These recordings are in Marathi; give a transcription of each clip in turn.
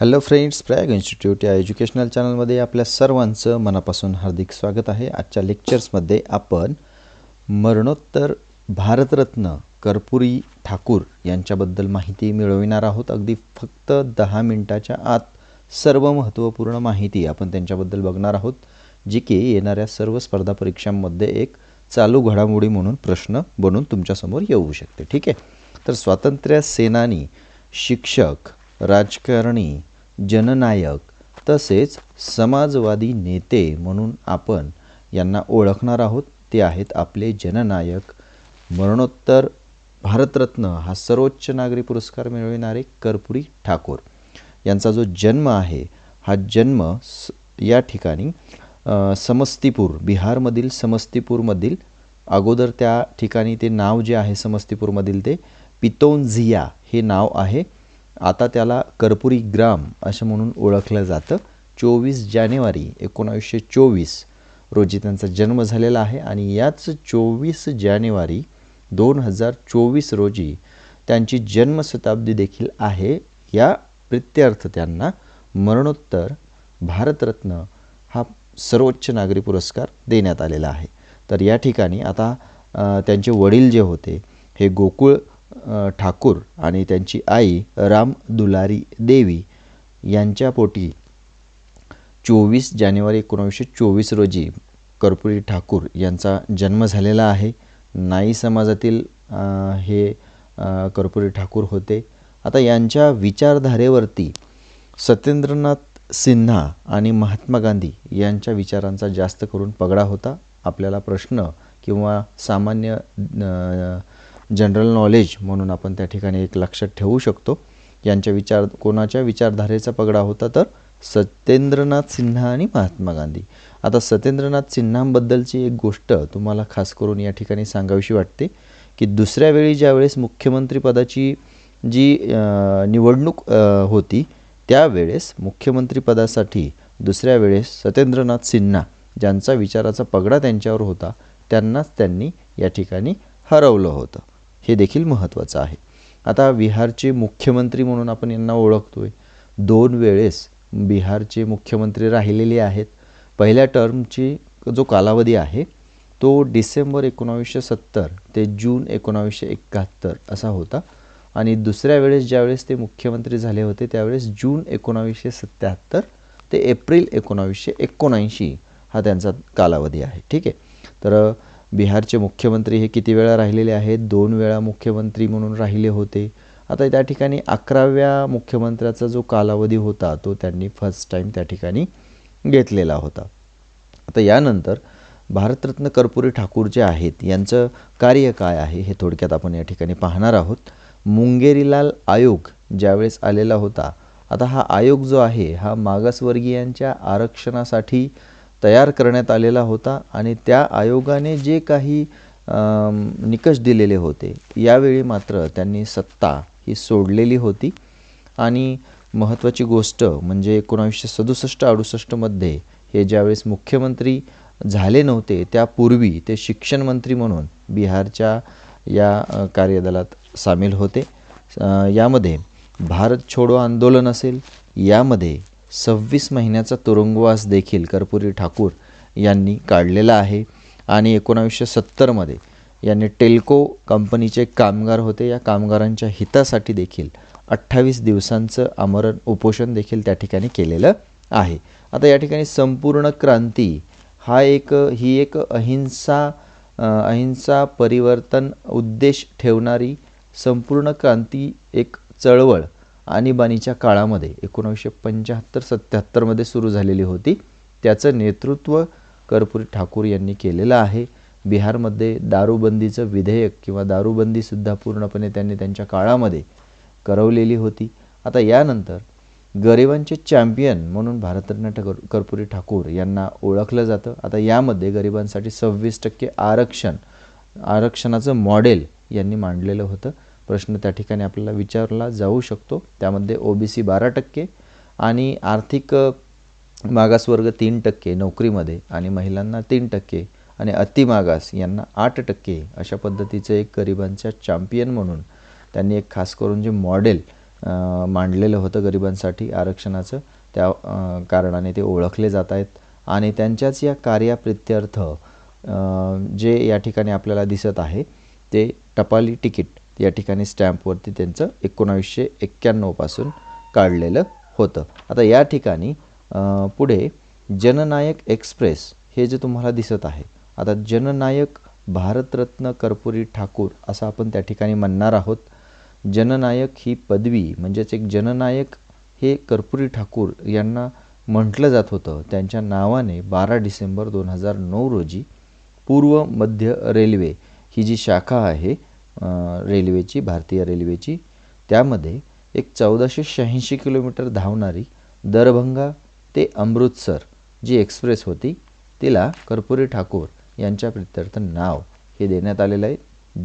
हॅलो फ्रेंड्स प्रयाग इन्स्टिट्यूट या एज्युकेशनल चॅनलमध्ये आपल्या सर्वांचं मनापासून हार्दिक स्वागत आहे. आजच्या लेक्चर्समध्ये आपण मरणोत्तर भारतरत्न कर्पुरी ठाकूर यांच्याबद्दल माहिती मिळविणार आहोत. अगदी फक्त दहा मिनटाच्या आत सर्व महत्त्वपूर्ण माहिती आपण त्यांच्याबद्दल बघणार आहोत जी की येणाऱ्या सर्व स्पर्धा परीक्षांमध्ये एक चालू घडामोडी म्हणून प्रश्न बनून तुमच्यासमोर येऊ शकते. ठीक आहे? तर स्वातंत्र्य सेनानी शिक्षक राजकारणी जननायक तसेच समाजवादी नेते म्हणून आपण यांना ओळखणार आहोत. ते आहेत आपले जननायक. मरणोत्तर भारतरत्न हा सर्वोच्च नागरी पुरस्कार मिळविणारे कर्पुरी ठाकूर. यांचा जो जन्म आहे हा जन्म स या ठिकाणी समस्तीपूर बिहारमधील समस्तीपूरमधील अगोदर त्या ठिकाणी ते नाव जे आहे समस्तीपूरमधील ते पितोनझिया हे नाव आहे. आता त्याला कर्पुरी ग्राम असं म्हणून ओळखलं जातं. चोवीस जानेवारी एकोणावीसशे चोवीस रोजी त्यांचा जन्म झालेला आहे आणि याच चोवीस जानेवारी दोन हजार चोवीस रोजी त्यांची जन्मशताब्दी देखील आहे. या प्रित्यर्थ त्यांना मरणोत्तर भारतरत्न हा सर्वोच्च नागरी पुरस्कार देण्यात आलेला आहे. तर या ठिकाणी आता त्यांचे वडील जे होते हे गोकुळ ठाकूर आणि त्यांची आई राम दुलारी देवी यांच्या पोटी चोवीस जानेवारी एकोणावीसशे चोवीस रोजी कर्पुरी ठाकूर यांचा जन्म झालेला आहे. नाई समाजातील हे कर्पुरी ठाकूर होते. आता यांच्या विचारधारेवरती सत्येंद्रनाथ सिन्हा आणि महात्मा गांधी यांच्या विचारांचा जास्त करून पगडा होता. आपल्याला प्रश्न किंवा सामान्य जनरल नॉलेज म्हणून आपण त्या ठिकाणी एक लक्षात ठेवू शकतो. यांच्या विचार कोणाच्या विचारधारेचा पगडा होता तर सत्येंद्रनाथ सिन्हा आणि महात्मा गांधी. आता सत्येंद्रनाथ सिन्हांबद्दलची एक गोष्ट तुम्हाला खास करून या ठिकाणी सांगावीशी वाटते की दुसऱ्या वेळी ज्यावेळेस मुख्यमंत्रीपदाची जी निवडणूक होती त्यावेळेस मुख्यमंत्रीपदासाठी दुसऱ्या वेळेस सत्येंद्रनाथ सिन्हा ज्यांचा विचाराचा पगडा त्यांच्यावर होता त्यांनाच त्यांनी या ठिकाणी हरवलं होतं. हे देखील महत्त्वाचं आहे. आता बिहारचे मुख्यमंत्री म्हणून आपण यांना ओळखतो आहे दोन वेळेस बिहारचे मुख्यमंत्री राहिलेले आहेत. पहिल्या टर्मची जो कालावधी आहे तो डिसेंबर एकोणावीसशे सत्तर ते जून एकोणावीसशे एकाहत्तर असा होता. आणि दुसऱ्या वेळेस ज्यावेळेस ते मुख्यमंत्री झाले होते त्यावेळेस जून एकोणावीसशे सत्याहत्तर ते एप्रिल एकोणावीसशे एकोणऐंशी हा त्यांचा कालावधी आहे. ठीक आहे. तर बिहारचे मुख्यमंत्री हे किती वेळा राहिलेले आहेत? दोन वेळा मुख्यमंत्री म्हणून राहिले होते. आता त्या ठिकाणी अकराव्या मुख्यमंत्र्याचा जो कालावधी होता तो त्यांनी फर्स्ट टाईम त्या ठिकाणी घेतलेला होता. आता यानंतर भारतरत्न कर्पुरी ठाकूर जे आहेत यांचं कार्य काय आहे हे थोडक्यात आपण या ठिकाणी पाहणार आहोत. मुंगेरीलाल आयोग ज्यावेळेस आलेला होता आता हा आयोग जो आहे हा मागासवर्गीयांच्या आरक्षणासाठी तयार करण्यात आलेला होता आणि त्या आयोगाने जे काही निकष दिलेले होते यावेळी मात्र त्यांनी सत्ता ही सोडलेली होती. आणि महत्त्वाची गोष्ट म्हणजे एकोणावीसशे सदुसष्ट अडुसष्टमध्ये हे ज्यावेळेस मुख्यमंत्री झाले नव्हते त्यापूर्वी ते शिक्षण मंत्री म्हणून बिहारच्या या कार्यदलात सामील होते. यामध्ये भारत छोडो आंदोलन असेल यामध्ये सव्वीस महिन्याचा तुरुंगवास देखील कर्पुरी ठाकूर यांनी काढलेला आहे. आणि एकोणावीसशे सत्तरमध्ये यांनी टेल्को कंपनीचे कामगार होते. या कामगारांच्या हितासाठी देखील अठ्ठावीस दिवसांचं आमरण उपोषण देखील त्या ठिकाणी केलेलं आहे. आता या ठिकाणी संपूर्ण क्रांती हा एक ही एक अहिंसा अहिंसा परिवर्तन उद्देश ठेवणारी संपूर्ण क्रांती एक चळवळ. आणीबाणीच्या काळामध्ये एकोणावीसशे पंच्याहत्तर सत्याहत्तरमध्ये सुरू झालेली होती. त्याचं नेतृत्व कर्पुरी ठाकूर यांनी केलेलं आहे. बिहारमध्ये दारूबंदीचं विधेयक किंवा दारूबंदीसुद्धा पूर्णपणे त्यांनी त्यांच्या काळामध्ये करवलेली होती. आता यानंतर गरिबांचे चॅम्पियन म्हणून भारतरत्न ठाकूर कर्पुरी ठाकूर यांना ओळखलं जातं. आता यामध्ये गरिबांसाठी सव्वीस टक्के आरक्षण आरक्षणाचं मॉडेल यांनी मांडलेलं होतं. प्रश्न त्या ठिकाणी आपल्याला विचारला जाऊ शकतो. त्यामध्ये ओ बी सी बारा टक्के आणि आर्थिक मागासवर्ग तीन टक्के नोकरीमध्ये आणि महिलांना तीन टक्के आणि अतिमागास यांना आठ टक्के अशा पद्धतीचं एक गरिबांच्या चॅम्पियन म्हणून त्यांनी एक खास करून जे मॉडेल मांडलेलं होतं गरिबांसाठी आरक्षणाचं त्या कारणाने ते ओळखले जात आहेत. आणि त्यांच्याच या कार्याप्रित्यर्थ जे या ठिकाणी आपल्याला दिसत आहे ते टपाली तिकीट. या ठिकाणी स्टॅम्पवरती त्यांचं एकोणावीसशे एक्क्याण्णवपासून काढलेलं होतं. आता या ठिकाणी पुढे जननायक एक्सप्रेस हे जे तुम्हाला दिसत आहे आता जननायक भारतरत्न कर्पुरी ठाकूर असं आपण त्या ठिकाणी म्हणणार आहोत. जननायक ही पदवी म्हणजेच एक जननायक हे कर्पुरी ठाकूर यांना म्हटलं जात होतं. त्यांच्या नावाने बारा डिसेंबर दोन हजार नऊ रोजी पूर्व मध्य रेल्वे ही जी शाखा आहे रेल्वेची भारतीय रेल्वेची. त्यामध्ये एक चौदाशे शहाऐंशी किलोमीटर धावणारी दरभंगा ते अमृतसर जी एक्सप्रेस होती तिला कर्पुरी ठाकूर यांच्या प्रित्यर्थ नाव हे देण्यात आलेलं आहे.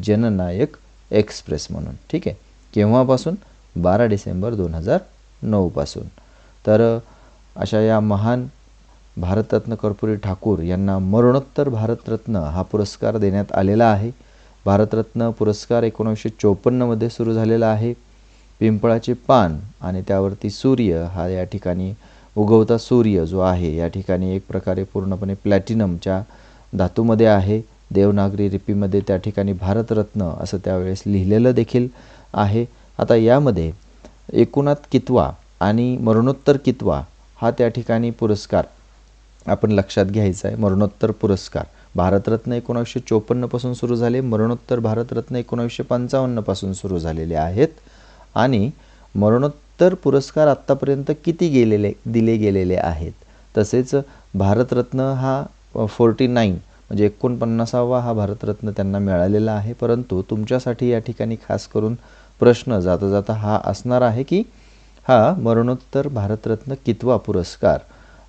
जननायक एक्सप्रेस म्हणून ठीक आहे? केव्हापासून? बारा डिसेंबर दोन हजार नऊपासून तर अशा या महान भारतरत्न कर्पुरी ठाकूर यांना मरणोत्तर भारतरत्न हा पुरस्कार देण्यात आलेला आहे. भारतरत्न पुरस्कार एकोणीसशे चोपन्नमध्ये सुरू झालेला आहे. पिंपळाचे पान आणि त्यावरती सूर्य हा या ठिकाणी उगवता सूर्य जो आहे या ठिकाणी एक प्रकारे पूर्णपणे प्लॅटिनमच्या धातूमध्ये आहे. देवनागरी लिपीमध्ये त्या ठिकाणी भारतरत्न असं त्यावेळेस लिहिलेलं देखील आहे. आता यामध्ये एकूणात कितवा आणि मरणोत्तर कितवा हा त्या ठिकाणी पुरस्कार आपण लक्षात घ्यायचा आहे. मरणोत्तर पुरस्कार. भारतरत्न एकोणावीसशे चोपन्नपासून सुरू झाले. मरणोत्तर भारतरत्न एकोणावीसशे पंचावन्नपासून सुरू झालेले आहेत. आणि मरणोत्तर पुरस्कार आत्तापर्यंत किती गेलेले दिले गेलेले आहेत? तसेच भारतरत्न हा फोर्टी नाईन म्हणजे एकोणपन्नासावा हा भारतरत्न त्यांना मिळालेला आहे. परंतु तुमच्यासाठी या ठिकाणी खास करून प्रश्न जाता जाता हा असणार आहे की हा मरणोत्तर भारतरत्न कितवा पुरस्कार?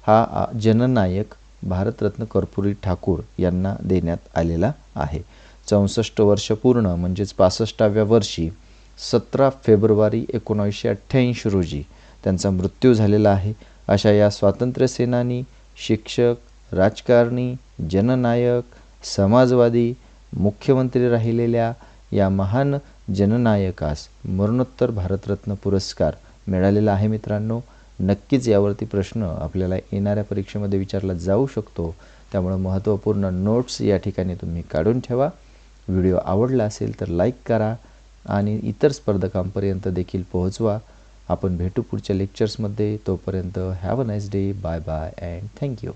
हा जननायक भारतरत्न कर्पुरी ठाकूर यांना देण्यात आलेला आहे. चौसष्ट वर्ष पूर्ण म्हणजेच पासष्टाव्या वर्षी सतरा फेब्रुवारी एकोणावीसशे अठ्ठ्याऐंशी रोजी त्यांचा मृत्यू झालेला आहे. अशा या स्वातंत्र्यसेनानी शिक्षक राजकारणी जननायक समाजवादी मुख्यमंत्री राहिलेल्या या महान जननायकास मरणोत्तर भारतरत्न पुरस्कार मिळालेला आहे मित्रांनो. नक्कीच यावरती प्रश्न आपल्याला येणाऱ्या परीक्षेमध्ये विचारला जाऊ शकतो. त्यामुळे महत्त्वपूर्ण नोट्स या ठिकाणी तुम्ही काढून ठेवा. व्हिडिओ आवडला असेल तर लाईक करा आणि इतर स्पर्धकांपर्यंत देखील पोहोचवा. आपण भेटू पुढच्या लेक्चर्समध्ये तोपर्यंत have a nice day bye bye and thank you